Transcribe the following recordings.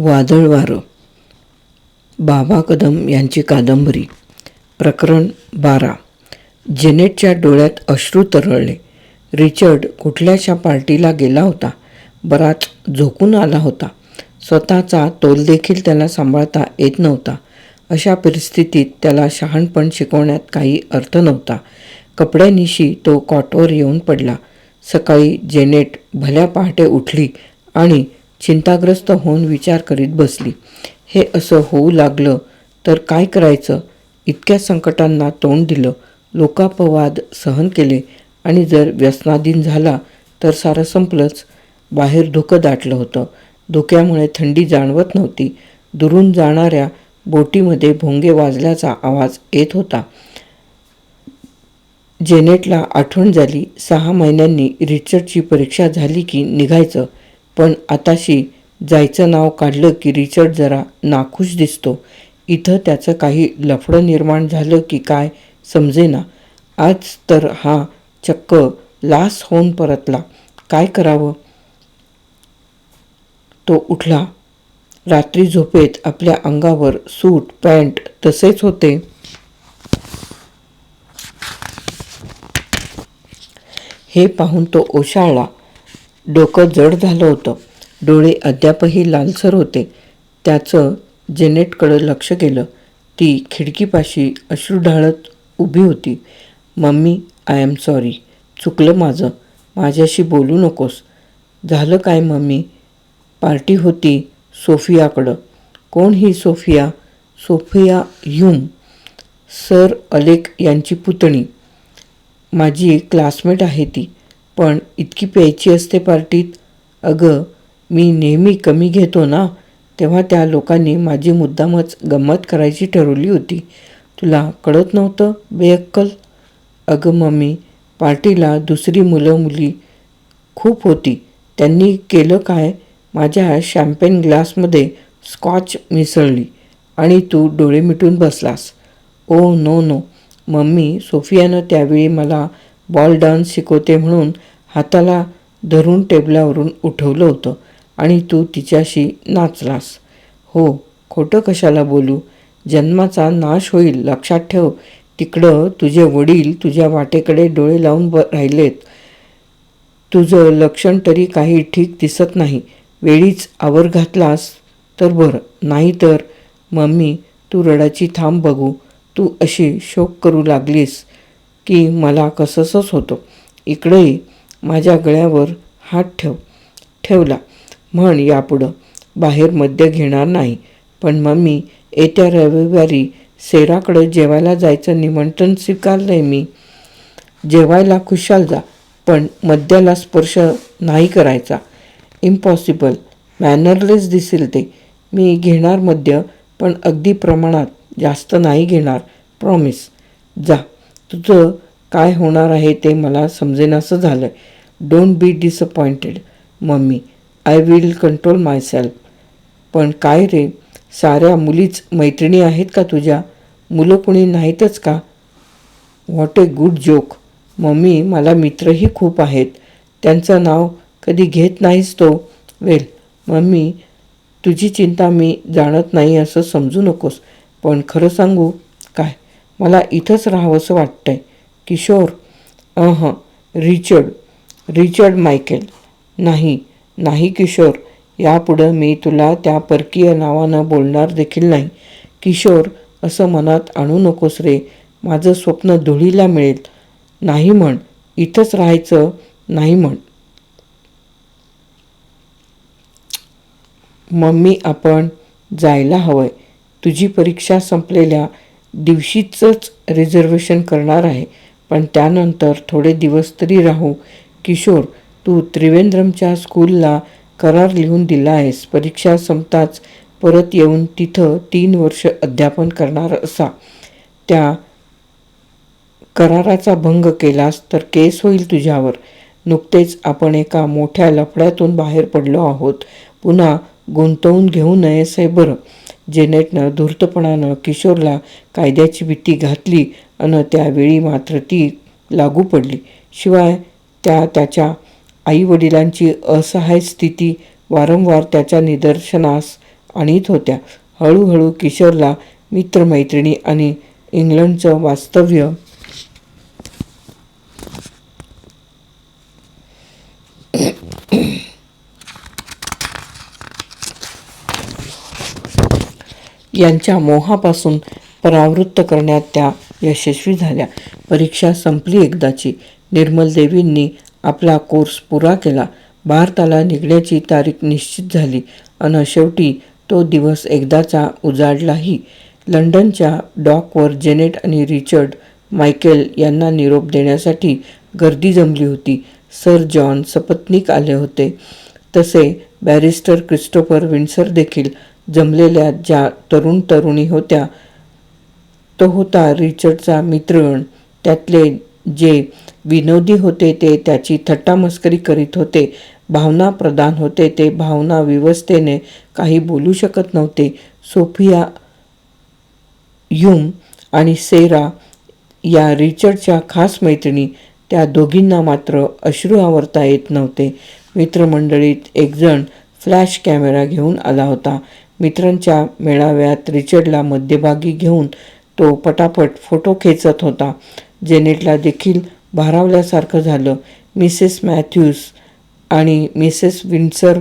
वादळ वारं. बाबा कदम यांची कादंबरी. प्रकरण बारा. जेनेटच्या डोळ्यात अश्रू तरळले. रिचर्ड कुठल्याशा पार्टीला गेला होता? बराच झोकून आला होता. स्वतःचा तोलदेखील त्याला सांभाळता येत नव्हता. अशा परिस्थितीत त्याला शहाणपण शिकवण्यात काही अर्थ नव्हता. कपड्यानिशी तो कॉटवर येऊन पडला. सकाळी जेनेट भल्या पहाटे उठली आणि चिंताग्रस्त होऊन विचार करीत बसली. हे असं होऊ लागलं तर काय करायचं? इतक्या संकटांना तोंड दिलं. लोकापवाद सहन केले आणि जर व्यसनाधीन झाला तर सारं संपलंच. बाहेर धुकं दाटलं होतं. धुक्यामुळे थंडी जाणवत नव्हती. दुरून जाणाऱ्या बोटीमध्ये भोंगे वाजल्याचा आवाज येत होता. जेनेटला आठवण झाली. सहा महिन्यांनी रिचर्डची परीक्षा झाली की निघायचं. पण आताशी जायचं नाव काढलं की रिचर्ड जरा नाखुश दिसतो. इथं त्याचं काही लफडं निर्माण झालं की काय समजेना. आज तर हा चक्क लास होऊन परतला. काय करावं? तो उठला. रात्री झोपेत आपल्या अंगावर सूट पॅन्ट तसेच होते. हे पाहून तो ओशाळला. डोकं जड झालं होतं. डोळे अद्यापही लालसर होते. त्याचं जेनेटकडं लक्ष गेलं. ती खिडकीपाशी अश्रू ढाळत उभी होती. मम्मी आय एम सॉरी चुकलं माझं. माझ्याशी बोलू नकोस. झालं काय मम्मी? पार्टी होती सोफियाकडं. कोण ही Sophia? Sophia Hume. Sir Alec यांची पुतणी. माझी क्लासमेट आहे ती. पण इतकी प्यायची असते पार्टीत. अगं मी नेहमी कमी घेतो ना? तेव्हा त्या लोकांनी माझी मुद्दामच गंमत करायची ठरवली होती. तुला कळत नव्हतं बेअक्कल? अगं मम्मी पार्टीला दुसरी मुलं मुली खूप होती. त्यांनी केलं काय? माझ्या शॅम्पेन ग्लासमध्ये स्कॉच मिसळली आणि तू डोळे मिटून बसलास. Oh no no. मम्मी सोफियानं त्यावेळी मला बॉल डान्स शिकवते म्हणून हाताला धरून टेबलावरून उठवलं होतं. आणि तू तिच्याशी नाचलास. हो खोटं कशाला बोलू? जन्माचा नाश होईल लक्षात ठेव. तिकडं तुझे वडील तुझ्या वाटेकडे डोळे लावून ब राहिलेत. तुझं लक्षण तरी काही ठीक दिसत नाही. वेळीच आवर घातलास तर बरं. नाही तर मम्मी तू रडाची थांब बघू. तू अशी शोक करू लागलीस. की मला कसंसंच होतं. इकडेही माझ्या गळ्यावर हात ठेव ठेवला. म्हण यापुढं. बाहेर मद्य घेणार नाही. पण मम्मी येत्या रविवारी सेराकडं जेवायला जायचं निमंत्रण स्वीकारलं आहे मी. जेवायला खुशाल जा पण मद्याला स्पर्श नाही करायचा. इम्पॉसिबल मॅनरलेस दिसेल ते. मी घेणार मद्य पण अगदी प्रमाणात जास्त नाही घेणार. प्रॉमिस जा. तुझं काय होणार आहे ते मला समजेनासं झालं आहे don't be disappointed mummy. I will control my myself काय रे? साऱ्या मुलीच मैत्रिणी आहेत का तुझ्या? मुलं कुणी नाहीतच का? What a good joke mummy मला मित्रही खूप आहेत. त्यांचं नाव कधी घेत नाहीस तो. वेल मम्मी तुझी चिंता मी जाणत नाही असं समजू नकोस. पण खरं सांगू काय? मला इथंच राहावंसं वाटतंय. किशोर अह रिचर्ड रिचर्ड मायकेल. नाही नाही किशोर यापुढं मी तुला त्या परकीय नावानं बोलणार देखील नाही. किशोर असं मनात आणू नकोस रे. माझं स्वप्न धुळीला मिळेल. नाही म्हण इथंच राहायचं नाही म्हण. मम्मी आपण जायला हवंय. तुझी परीक्षा संपलेल्या दिवशीचंच रिझर्वेशन करणार आहे. पण त्यानंतर थोडे दिवस तरी राहू. किशोर तू त्रिवेंद्रमच्या स्कूलला करार लिहून दिला आहेस. परीक्षा संपताच परत येऊन तिथं तीन वर्ष अध्यापन करणार असा. त्या कराराचा भंग केलास तर केस होईल तुझ्यावर. नुकतेच आपण एका मोठ्या लफड्यातून बाहेर पडलो आहोत. पुन्हा गुंतवून घेऊ नयेस हे बरं. जेनेटनं धूर्तपणानं किशोरला कायद्याची भीती घातली अन त्यावेळी मात्र ती लागू पडली. शिवाय त्या त्याच्या आईवडिलांची असहाय स्थिती वारंवार त्याच्या निदर्शनास आणीत होत्या. हळूहळू किशोरला मित्रमैत्रिणी आणि इंग्लंडचं वास्तव्य यांच्या मोहापासून परावृत्त करण्यात त्या यशस्वी झाल्या. परीक्षा संपली एकदाची. निर्मल देवींनी आपला कोर्स पुरा केला. भारताला निघण्याची तारीख निश्चित झाली अन शेवटी तो दिवस एकदाचा उजाडलाही. लंडनच्या डॉकवर जेनेट आणि रिचर्ड मायकेल यांना निरोप देण्यासाठी गर्दी जमली होती. सर जॉन सपत्नीक आले होते. तसे बॅरिस्टर क्रिस्टोफर विन्सर देखील जमलेल्या ज्या तरुण तरुणी होत्या तो होता रिचर्डचा मित्रगण त्यातले जे विनोदी होते ते त्याची थट्टामस्करी करीत होते. भावना प्रदान होते ते भावना विवस्थेने काही बोलू शकत नव्हते. सोफिया युम आणि सेरा या रिचर्डच्या खास मैत्रिणी त्या दोघींना मात्र अश्रू आवरता येत नव्हते. मित्रमंडळीत एकजण फ्लॅश कॅमेरा घेऊन आला होता. मित्रांच्या मेळाव्यात रिचर्डला मध्यभागी घेऊन तो पटापट फोटो खेचत होता जेनेटला देखील भारावल्यासारखं झालं. मिसेस मॅथ्यूज आणि मिसेस विन्सर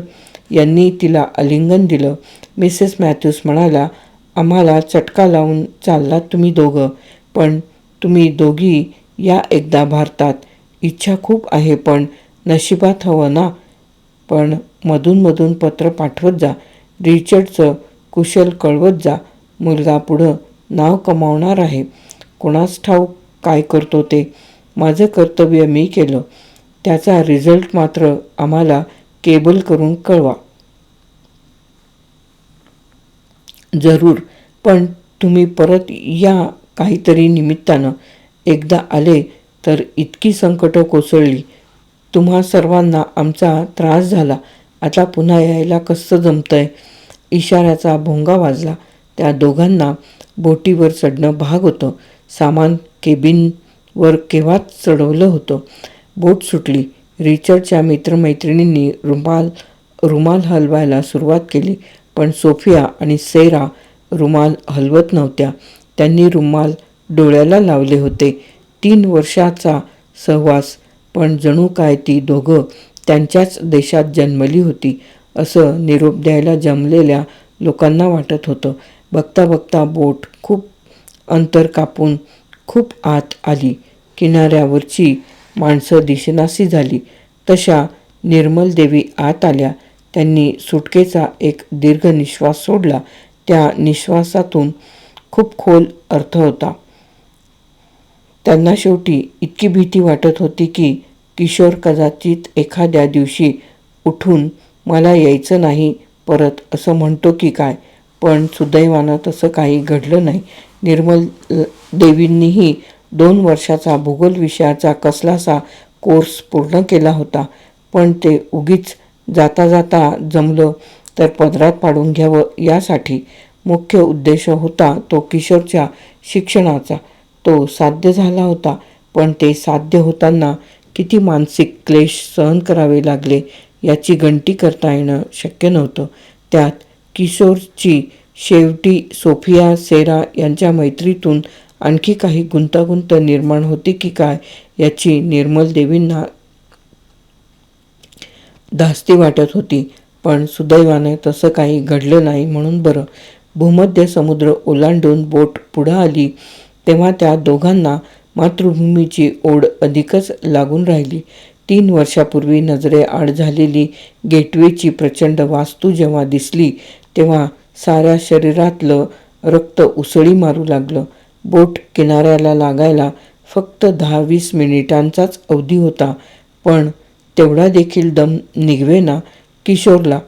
यांनी तिला आलिंगन दिलं. मिसेस मॅथ्यूस म्हणाला आम्हाला चटका लावून चाललात तुम्ही दोघं पण तुम्ही दोघी या एकदा भारतात. इच्छा खूप आहे पण नशिबात हवं ना? पण मधूनमधून पत्र पाठवत जा. रिचर्डचं कुशल कळवत जा. मुलगा पुढं नाव कमावणार आहे. कोणास ठाऊक काय करतो ते? माझं कर्तव्य मी केलं. त्याचा रिझल्ट मात्र आम्हाला केबल करून कळवा. जरूर पण तुम्ही परत या काहीतरी निमित्तानं. एकदा आले तर इतकी संकटं कोसळली. तुम्हा सर्वांना आमचा त्रास झाला. आता पुन्हा यायला कसं जमतंय? इशाऱ्याचा भोंगा वाजला. त्या दोघांना बोटीवर चढणं भाग होतं. सामान केबिनवर केव्हाच चढवलं होतं. बोट सुटली. रिचर्डच्या मित्रमैत्रिणींनी रुमाल रुमाल हलवायला सुरुवात केली. पण सोफिया आणि सेरा रुमाल हलवत नव्हत्या. त्यांनी रुमाल डोळ्याला लावले होते. तीन वर्षाचा सहवास. पण जणू काय ती दोघं त्यांच्याच देशात जन्मली होती असं निरोप द्यायला जमलेल्या लोकांना वाटत होतं. बघता बघता बोट खूप अंतर कापून खूप आत आली. किनाऱ्यावरची माणसं दिशेनाशी झाली. तशा निर्मल देवी आत आल्या. त्यांनी सुटकेचा एक दीर्घ निश्वास सोडला. त्या निश्वासातून खूप खोल अर्थ होता. त्यांना शेवटी इतकी भीती वाटत होती की किशोर कदाचित एखाद्या दिवशी उठून मला यायचं नाही परत असं म्हणतो की काय पण सुदैवानं तसं काही घडलं नाही. निर्मल देवींनीही दोन वर्षाचा भूगोल विषयाचा कसलासा कोर्स पूर्ण केला होता. पण ते उगीच जाता जाता जमलं तर पदरात पाडून घ्यावं यासाठी. मुख्य उद्देश होता तो किशोरच्या शिक्षणाचा. तो साध्य झाला होता पण ते साध्य होताना किती मानसिक क्लेश सहन करावे लागले याची गणती करता येणं शक्य नव्हतं. त्यात किशोरची शेवटी सोफिया सेरा यांच्या मैत्रीतून आणखी काही गुंतागुंत निर्माण होती की काय याची निर्मल देवींना धास्ती वाटत होती. पण सुदैवाने तसं काही घडलं नाही म्हणून बरं. भूमध्य समुद्र ओलांडून बोट पुढं आली तेव्हा त्या दोघांना मातृभूमीची ओढ अधिकच लागून राहिली. तीन वर्षापूर्वी नजरेआड झालेली गेटवेची प्रचंड वास्तू जेव्हा दिसली तेव्हा साऱ्या शरीरातलं रक्त उसळी मारू लागलं. बोट किनाऱ्याला लागायला फक्त दहा वीस मिनिटांचाच अवधी होता पण तेवढा देखील दम निघवेना किशोरला.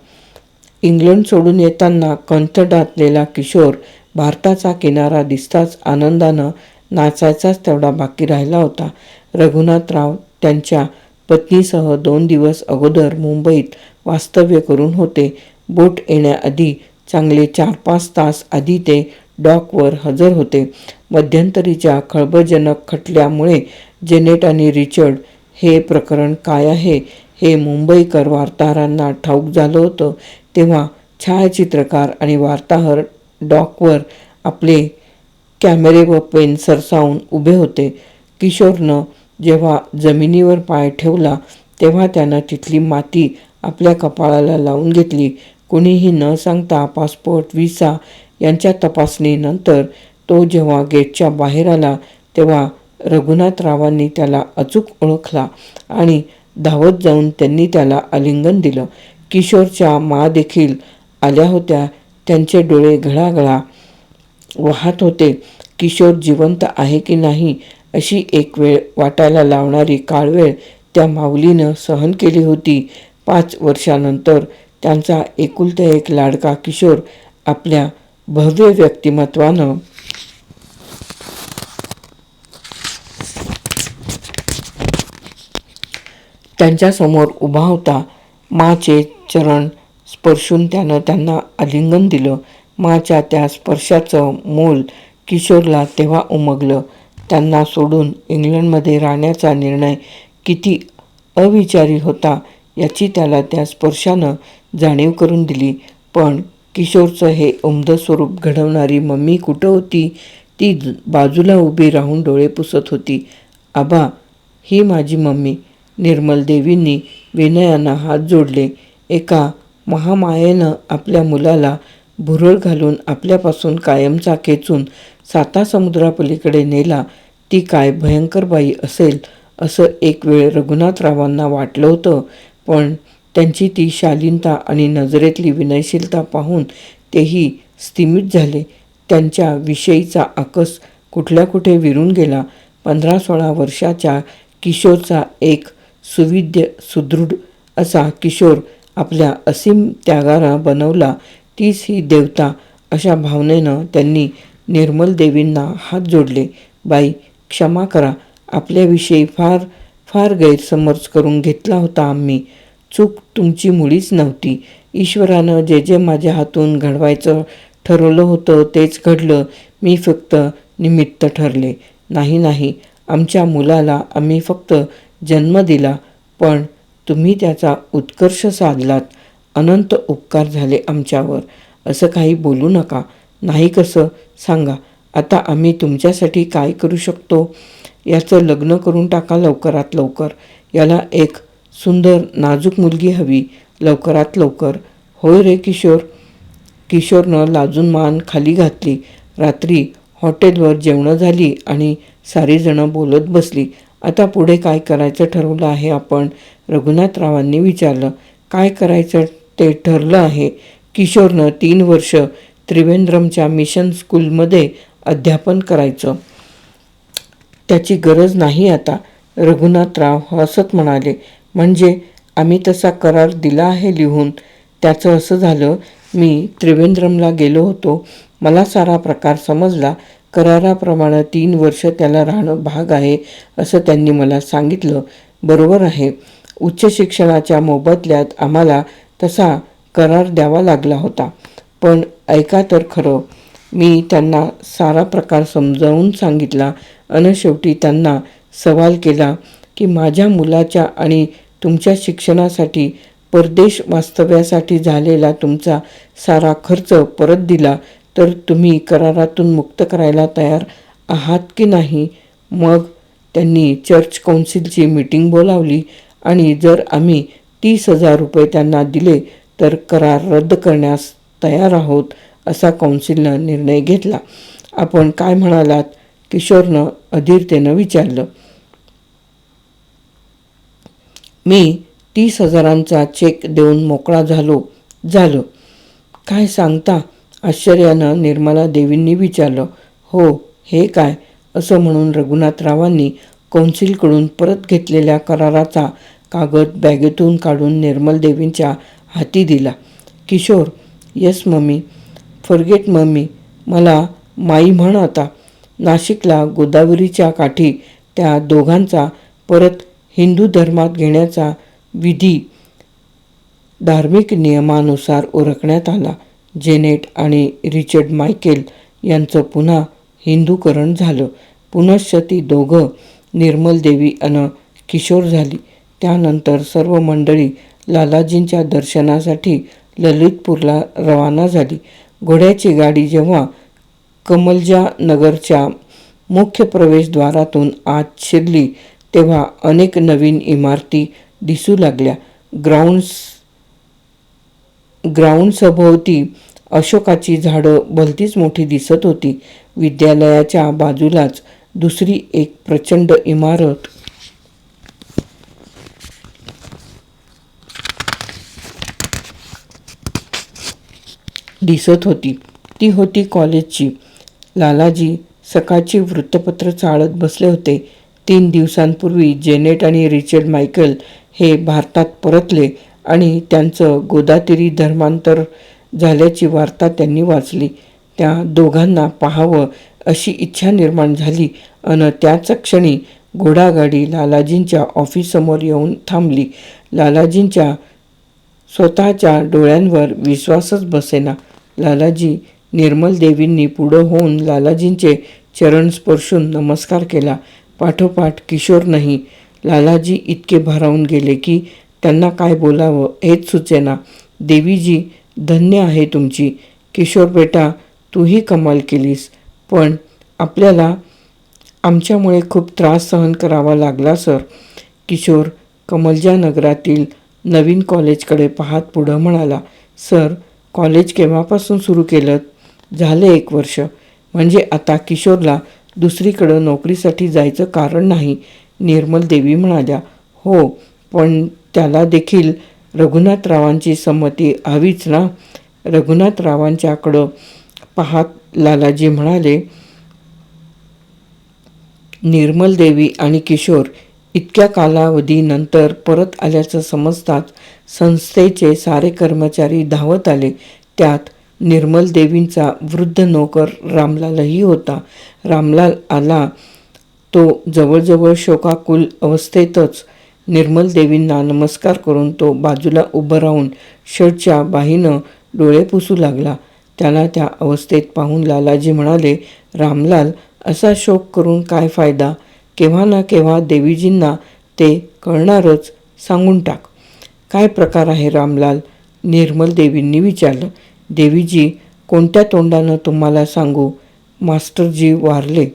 इंग्लंड सोडून येताना कंथडातलेला किशोर भारताचा किनारा दिसताच आनंदानं नाचायचाच तेवढा बाकी राहिला होता. रघुनाथराव त्यांच्या पत्नीसह दोन दिवस अगोदर मुंबईत वास्तव्य करून होते. बोट येण्याआधी चांगले चार पाच तास आधी ते डॉकवर हजर होते. मध्यंतरीच्या खळबळजनक खटल्यामुळे जेनेट आणि रिचर्ड हे प्रकरण काय आहे? हे मुंबईकर वार्ताहरांना ठाऊक झालं होतं. तेव्हा छायाचित्रकार आणि वार्ताहर डॉकवर आपले कॅमेरे व पेन सरसावून उभे होते. किशोरनं जेव्हा जमिनीवर पाय ठेवला तेव्हा त्यानं तिथली माती आपल्या कपाळाला लावून घेतली. कुणीही न सांगता पासपोर्ट व्हिसा यांच्या तपासणीनंतर तो जेव्हा गेटच्या बाहेर आला तेव्हा रघुनाथरावांनी त्याला अचूक ओळखला आणि धावत जाऊन त्यांनी त्याला आलिंगन दिलं. किशोरच्या मा देखील आल्या होत्या त्यांचे डोळे घळाघळा वाहत होते. किशोर जिवंत आहे की नाही अशी एक वेळ वाटायला लावणारी काळवेळ त्या माऊलीनं सहन केली होती. पाच वर्षानंतर त्यांचा एकुलता एक लाडका किशोर आपल्या भव्य व्यक्तिमत्वानं त्यांच्यासमोर उभा होता. माचे चरण स्पर्शून त्यानं त्यांना आलिंगन दिलं. माच्या त्या स्पर्शाचं मोल किशोरला तेव्हा उमगलं. त्यांना सोडून इंग्लंडमध्ये राहण्याचा निर्णय किती अविचारी होता याची त्याला त्या स्पर्शानं जाणीव करून दिली. पण किशोरचं हे उमदं स्वरूप घडवणारी मम्मी कुठं होती? ती बाजूला उभी राहून डोळे पुसत होती. आबा ही माझी मम्मी. निर्मल देवींनी विनयानं हात जोडले. एका महामायेनं आपल्या मुलाला भुरळ घालून आपल्यापासून कायमचा खेचून साता समुद्रापलीकडे नेला ती काय भयंकर बाई असेल असं एक वेळ रघुनाथरावांना वाटलं होतं. पण त्यांची ती शालीनता आणि नजरेतली विनयशीलता पाहून तेही स्तिमित झाले. त्यांच्या विषयीचा आकस कुठल्या कुठे विरून गेला पंधरा सोळा वर्षाच्या किशोरचा एक सुविद्य सुदृढ असा किशोर आपल्या असीम त्यागारा बनवला तीच ही देवता अशा भावनेनं त्यांनी निर्मल देवींना हात जोडले. बाई क्षमा करा. आपल्याविषयी फार फार गैरसमज करून घेतला होता आम्ही. चूक तुमची मुळीच नव्हती. ईश्वरानं जे जे माझ्या हातून घडवायचं ठरवलं होतं तेच घडलं. मी फक्त निमित्त ठरले. नाही नाही. आमच्या मुलाला आम्ही फक्त जन्म दिला पण तुम्ही त्याचा उत्कर्ष साधलात. अनंत उपकार झाले आमच्यावर. असं काही बोलू नका. नाही कसं? सांगा. आता आम्ही तुमच्यासाठी काय करू शकतो? याचं लग्न करून टाका लवकरात लवकर. याला एक सुंदर नाजूक मुलगी हवी. लवकरात लवकर. होय रे किशोर? किशोरनं लाजून मान खाली घातली. रात्री हॉटेलवर जेवणं झाली आणि सारीजणं बोलत बसली. आता पुढे काय करायचं ठरवलं आहे आपण? रघुनाथरावांनी विचारलं. काय करायचं? ते ठरलं आहे. किशोरनं तीन वर्ष त्रिवेंद्रमच्या मिशन स्कूलमध्ये अध्यापन करायचं. त्याची गरज नाही आता. रघुनाथराव हसत म्हणाले म्हणजे आम्ही तसा करार दिला आहे लिहून? त्याचं असं झालं मी त्रिवेंद्रमला गेलो होतो. मला सारा प्रकार समजला. कराराप्रमाणे तीन वर्ष त्याला राहणं भाग आहे असं त्यांनी मला सांगितलं. बरोबर आहे. उच्च शिक्षणाच्या मोबदल्यात आम्हाला तसा करार द्यावा लागला होता. पण ऐका तर खरं मी त्यांना सारा प्रकार समजावून सांगितला अन शेवटी त्यांना सवाल केला की माझ्या मुलाच्या आणि तुमच्या शिक्षणासाठी परदेश वास्तव्यासाठी झालेला तुमचा सारा खर्च परत दिला तर तुम्ही करारातून मुक्त करायला तयार आहात की नाही? मग त्यांनी चर्च कौन्सिलची मीटिंग बोलावली आणि जर आम्ही तीस हजार रुपये त्यांना दिले तर करार रद्द करण्यास तयार आहोत असा कौन्सिलनं निर्णय घेतला. आपण काय म्हणालात? किशोरनं अधीरतेनं विचारलं. मी तीस हजारांचा चेक देऊन मोकळा झालो झालं. काय सांगता? आश्चर्यानं निर्मला देवींनी विचारलं. हो हे काय? असं म्हणून रघुनाथरावांनी कौन्सिलकडून परत घेतलेल्या कराराचा कागद बॅगेतून काढून निर्मल देवींच्या हाती दिला. Kishore yes mummy forget mummy मला माई म्हण आता. नाशिकला गोदावरीच्या काठी त्या दोघांचा परत हिंदू धर्मात घेण्याचा विधी धार्मिक नियमानुसार ओळखण्यात आला. जेनेट आणि रिचर्ड मायकेल यांचं पुन्हा हिंदूकरण झालं. पुनश्च ती दोघं निर्मल देवी अन किशोर झाली. त्यानंतर सर्व मंडळी लालाजींच्या दर्शनासाठी ललितपूरला रवाना झाली. घोड्याची गाडी जेव्हा कमलजा नगरच्या मुख्य प्रवेशद्वारातून आत शिरली तेव्हा अनेक नवीन इमारती दिसू लागल्या. ग्राउंड्स ग्राउंड सभोवती अशोकाची झाडं भलतीच मोठी दिसत होती. विद्यालयाच्या बाजूलाच दुसरी एक प्रचंड इमारत दिसत होती. ती होती कॉलेजची. लालाजी सकाळची वृत्तपत्र चाळत बसले होते. तीन दिवसांपूर्वी जेनेट आणि रिचर्ड मायकल हे भारतात परतले आणि त्यांचं गोदातिरी धर्मांतर झाल्याची वार्ता त्यांनी वाचली. त्या दोघांना पाहावं अशी इच्छा निर्माण झाली अन त्याच क्षणी घोडागाडी लालाजींच्या ऑफिससमोर येऊन थांबली. लालाजींच्या स्वतःच्या डोळ्यांवर विश्वासच बसेना. लालाजी निर्मल देवींनी पुढं होऊन लालाजींचे चरण स्पर्शून नमस्कार केला. पाठोपाठ किशोर नाही. लालाजी इतके भारावून गेले की त्यांना काय बोलावं हेच सुचेना. देवीजी धन्य आहे तुमची. किशोर बेटा तूही कमाल केलीस. पण आपल्याला आमच्यामुळे खूप त्रास सहन करावा लागला सर. किशोर कमलजा नगरातील नवीन कॉलेजकडे पाहत पुढं म्हणाला सर कॉलेज केव्हापासून सुरू केलं? झाले एक वर्ष. म्हणजे आता किशोरला दुसरीकडं नोकरीसाठी जायचं कारण नाही निर्मल देवी म्हणाल्या. हो पण त्याला देखील रघुनाथरावांची संमती हवीच ना? रघुनाथरावांच्याकडं पाहत लालाजी म्हणाले निर्मल देवी आणि किशोर इतक्या कालावधीनंतर परत आल्याचं समजताच संस्थेचे सारे कर्मचारी धावत आले. त्यात निर्मल देवींचा वृद्ध नोकर रामलालही होता. रामलाल आला तो जवळजवळ शोकाकुल अवस्थेतच निर्मल देवींना नमस्कार करून तो बाजूला उभं राहून शर्टच्या बाहीनं डोळे पुसू लागला. त्याला त्या अवस्थेत पाहून लालाजी म्हणाले रामलाल असा शोक करून काय फायदा? केव्हा ना केव्हा देवीजींना ते कळणारच सांगून टाक. काय प्रकार आहे रामलाल? निर्मल देवींनी विचारलं. देवीजी कोणत्या तोंडानं तुम्हाला सांगू? मास्टरजी वारले.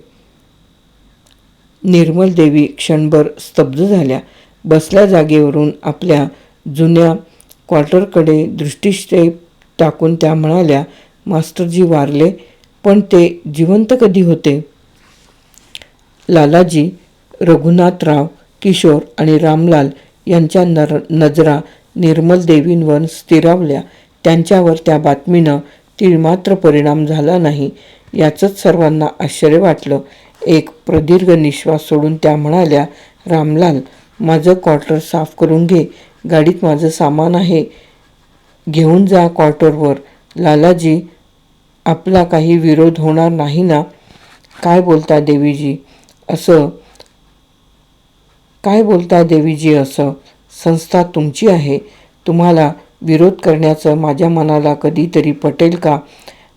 निर्मल देवी क्षणभर स्तब्ध झाल्या. बसल्या जागेवरून आपल्या जुन्या क्वार्टरकडे दृष्टिक्षेप टाकून त्या म्हणाल्या मास्टरजी वारले पण ते जिवंत कधी होते? लालाजी रघुनाथराव किशोर आणि रामलाल यांच्या नर नजरा निर्मल देवींवर स्थिरावल्या. त्यांच्यावर त्या बातमीनं तिळमात्र परिणाम झाला नाही याचंच सर्वांना आश्चर्य वाटलं. एक प्रदीर्घ निश्वास सोडून त्या म्हणाल्या रामलाल माझं क्वार्टर साफ करून घे. गाडीत माझं सामान आहे. घेऊन जा क्वार्टरवर. लालाजी आपला काही विरोध होणार नाही ना? काय बोलता देवीजी? असं काय बोलता देवीजी असं? संस्था तुमची आहे. तुम्हाला विरोध करण्याचं माझ्या मनाला कधीतरी पटेल का?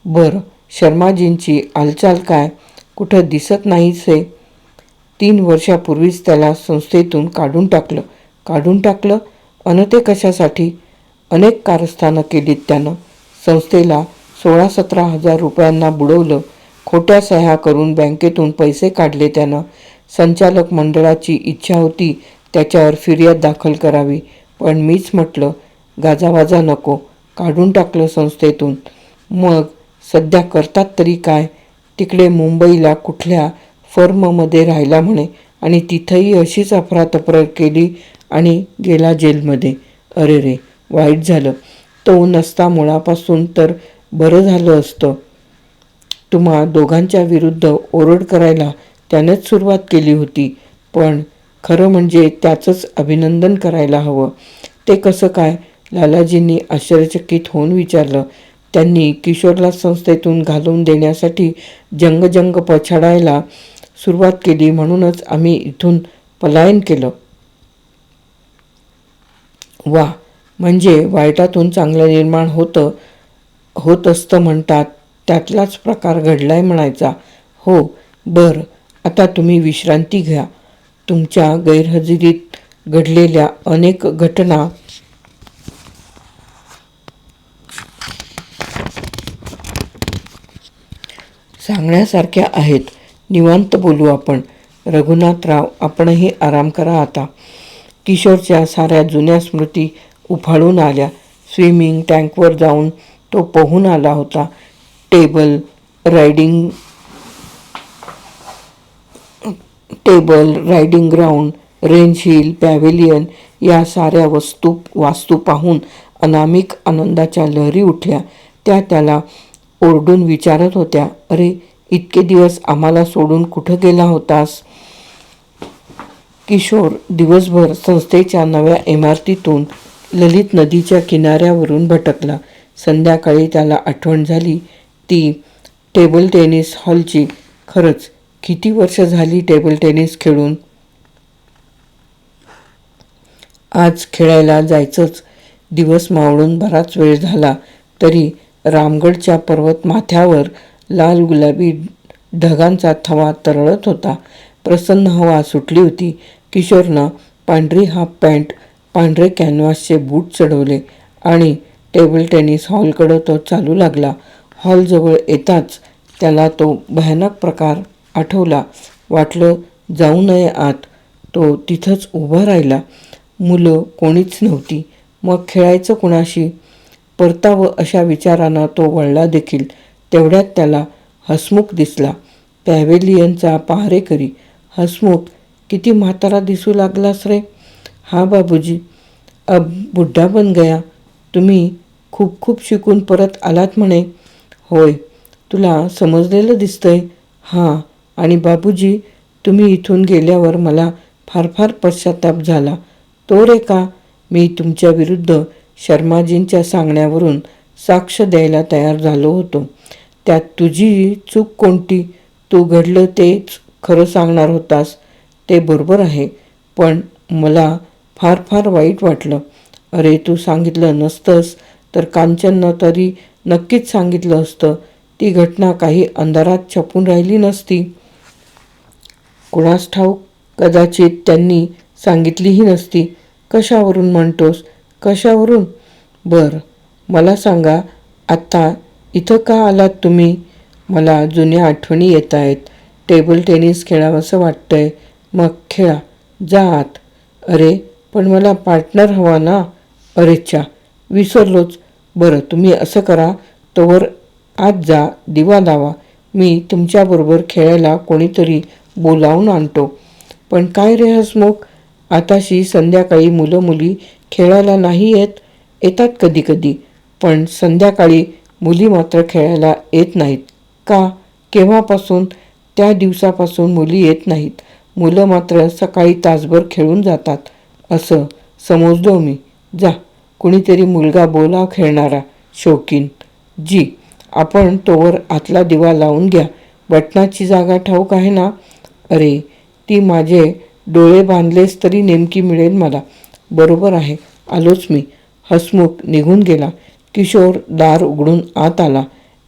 बरं शर्माजींची हालचाल काय? कुठं दिसत नाहीच तीन वर्षापूर्वीच त्याला संस्थेतून काढून टाकलं. काढून टाकलं? अन ते कशासाठी? अनेक कारस्थानं केलीत त्यानं. संस्थेला सोळा सतरा हजार रुपयांना बुडवलं. खोट्या सह्या करून बँकेतून पैसे काढले त्यानं. संचालक मंडळाची इच्छा होती त्याच्यावर फिर्याद दाखल करावी. पण मीच म्हटलं गाजावाजा नको काढून टाकलं संस्थेतून. मग सध्या करतात तरी काय? तिकडे मुंबईला कुठल्या फर्ममध्ये राहिला म्हणे आणि तिथंही अशीच अफरातफर केली आणि गेला जेलमध्ये. अरे रे वाईट झालं. तो नसता मुळापासून तर बरं झालं असतं. तुम्हा दोघांच्या विरुद्ध ओरड करायला त्यानंच सुरुवात केली होती. पण खरं म्हणजे त्याचंच अभिनंदन करायला हवं. ते कसं काय? लालाजींनी आश्चर्यचकित होऊन विचारलं. त्यांनी किशोरला संस्थेतून घालवून देण्यासाठी जंगजंग पछाडायला सुरुवात केली म्हणूनच आम्ही इथून पलायन केलं. वा म्हणजे वाईटातून चांगलं निर्माण होतं होत असतं म्हणतात. त्यातलाच प्रकार घडलाय म्हणायचा. हो बरं. आता तुम्ही विश्रांती घ्या. तुमच्या गैरहजेरीत घडलेल्या अनेक घटना सांगण्यासारख्या आहेत. निवांत बोलू आपण. रघुनाथराव आपणही आराम करा आता. किशोरच्या साऱ्या जुन्या स्मृती उफाळून आल्या. स्विमिंग टँकवर जाऊन तो पोहून आला होता. Table riding table riding ground range hill pavilion या साऱ्या वस्तू वास्तू पाहून अनामिक आनंदाच्या लहरी उठल्या. त्या त्याला ओरडून विचारत होत्या अरे इतके दिवस आम्हाला सोडून कुठं गेला होतास? किशोर दिवसभर संस्थेच्या नव्या इमारतीतून ललित नदीच्या किनाऱ्यावरून भटकला. संध्याकाळी त्याला आठवण झाली ती टेबल टेनिस हॉलची खरंच किती वर्ष झाली टेबल टेनिस खेळून? आज खेळायला जायचंच. दिवस मावळून बराच वेळ झाला तरी रामगडच्या पर्वत माथ्यावर लाल गुलाबी ढगांचा थवा तरळत होता. प्रसन्न हवा सुटली होती. किशोरनं पांढरी हाफ पॅन्ट पांढरे कॅनव्हासचे बूट चढवले आणि टेबल टेनिस हॉलकडं तो चालू लागला. हॉलजवळ येताच त्याला तो भयानक प्रकार आठवला. वाटलं जाऊ नये आत. तो तिथंच उभा राहिला. मुलं कोणीच नव्हती. मग खेळायचं कुणाशी? परतावं अशा विचारांना तो वळला देखील. तेवढ्यात त्याला हसमुख दिसला. पॅव्हेलियनचा पहारेकरी हसमुख किती म्हातारा दिसू लागलास रे. हा बाबूजी. अब बुड्ढा बन गया. तुम्ही खूप खूप शिकून परत आलात म्हणे. होय. तुला समजलेलं दिसतंय. हां. आणि बाबूजी तुम्ही इथून गेल्यावर मला फार फार पश्चाताप झाला. तो रे का? मी तुमच्या विरुद्ध शर्माजींच्या सांगण्यावरून साक्ष द्यायला तयार झालो होतो. त्यात तुझी चूक कोणती? तू घडलं तेच खरं सांगणार होतास. ते बरोबर आहे पण मला फार फार वाईट वाटलं. अरे तू सांगितलं नसतंस तर कांचननं तरी नक्कीच सांगितलं असतं. ती घटना काही अंधारात छपून राहिली नसती. कुणास ठाऊक? कदाचित त्यांनी सांगितलीही नसती. कशावरून म्हणतोस? कशावरून? बरं मला सांगा आत्ता इथं का आलात तुम्ही? मला जुन्या आठवणी येत आहेत. टेबल टेनिस खेळावंसं वाटतंय. मग खेळा. जा आत. अरे पण मला पार्टनर हवा ना? अरेच्छा विसरलोच. बरं तुम्ही असं करा. तोवर आत जा दिवा लावा. मी तुमच्याबरोबर खेळायला कोणीतरी बोलावून आणतो. पण काय रे हसमुख आताशी संध्याकाळी मुलं मुली खेळायला नाही येत येतात कधी कधी पण संध्याकाळी मुली मात्र खेळायला येत नाहीत. का? केव्हापासून? त्या दिवसापासून मुली येत नाहीत. मुलं मात्र सकाळी तासभर खेळून जातात. असं समजलो मी. जा कुणीतरी मुलगा बोला खेळणारा शौकीन. जी आपण तोवर आतला दिवा लावून घ्या. बटनाची जागा ठाऊक आहे ना? अरे ती माझे डोळे बांधलेस तरी नेमकी मिळेल मला. बरोबर आहे आलोच मी. हसमुख निघून गेला. किशोर दार उघडून आत आला.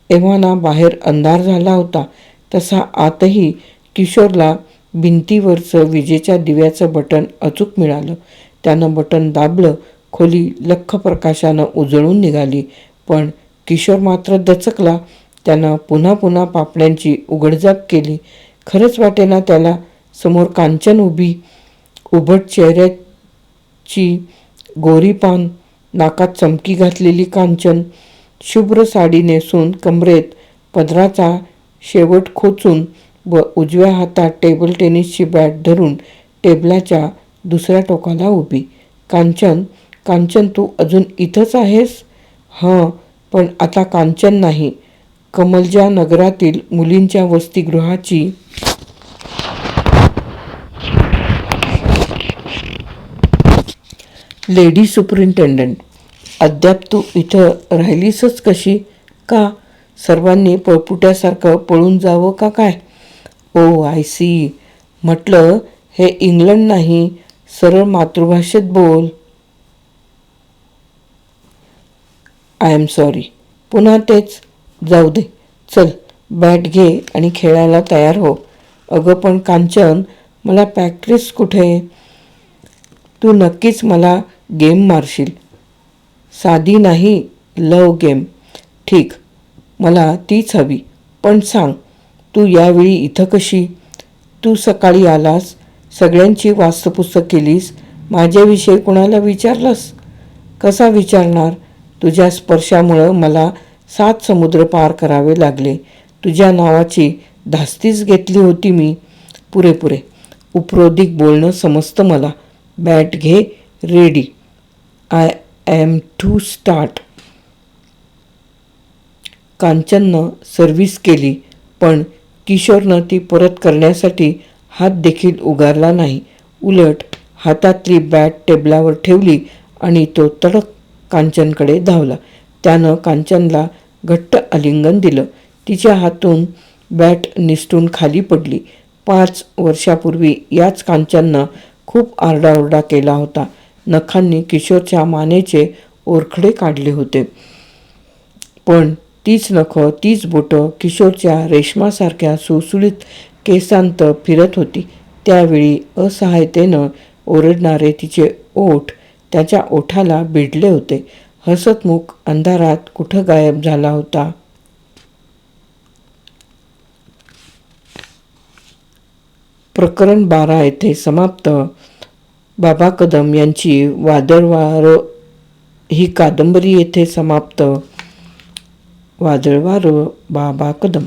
एव्हाना बाहेर अंधार झाला होता तसा आतही किशोरला भिंतीवरचं विजेच्या दिव्याचं बटन अचूक मिळालं. त्यानं बटन दाबलं खोली लख्ख प्रकाशानं उजळून निघाली. पण किशोर मात्र दचकला. त्यानं पुन्हा पुन्हा पापण्यांची उघडझाप केली. खरंच वाटेना त्याला. समोर कांचन उभी उभट चेहऱ्याची गोरी पान नाकात चमकी घातलेली कांचन शुभ्र साडी नेसून कमरेत पदराचा शेवट खोचून व उजव्या हातात टेबल टेनिसची बॅट धरून टेबलाच्या दुसऱ्या टोकाला उभी. कांचन कांचन तू अजून इथंच आहेस? हां पण आता कांचन नाही. कमलजा नगरातील मुलींच्या वसतिगृहाची लेडी सुपरिंटेंडंट. अद्याप तू इथं राहिलीसच कशी? का? सर्वांनी पळपुट्यासारखं पळून जावं का काय? ओ आय सी म्हटलं हे इंग्लंड नाही सरळ मातृभाषेत बोल. आय एम सॉरी पुन्हा तेच. जाऊ दे. चल बॅट घे आणि खेळायला तयार हो. अगं पण कांचन मला प्रॅक्टिस कुठे? तू नक्कीच मला गेम मारशील. साधी नाही लव गेम ठीक मला तीच हवी. पण सांग तू यावेळी इथं कशी? तू सकाळी आलास सगळ्यांची वास्तुपुस्तक केलीस माझ्याविषयी कुणाला विचारलंस? कसा विचारणार? तुझ्या स्पर्शामुळं मला सात समुद्र पार करावे लागले. तुझ्या नावाची धास्तीच घेतली होती मी. पुरे पुरे. उपरोधिक बोलणं समजतं मला. बॅट घे ready. I am to start. कांचननं service केली पण किशोरनं ती परत करण्यासाठी हात देखील उगारला नाही. उलट हातातली बॅट टेबलावर ठेवली आणि तो तडक कांचनकडे धावला. त्यानं कांचनला घट्ट आलिंगन दिलं. तिच्या हातून बॅट निसटून खाली पडली. पाच वर्षापूर्वी याच कांचननं खूप आरडाओरडा केला होता. नखांनी किशोरच्या मानेचे ओरखडे काढले होते. पण तीच नखं तीच बोटं किशोरच्या रेशमासारख्या सुळसुळीत केसांत फिरत होती. त्यावेळी असहायतेनं ओरडणारे तिचे ओठ त्याच्या ओठाला भिडले होते. हसतमुख अंधारात कुठं गायब झाला होता? प्रकरण बारा येथे समाप्त. बाबा कदम यांची वादळवार ही कादंबरी येथे समाप्त. वादळवार बाबा कदम.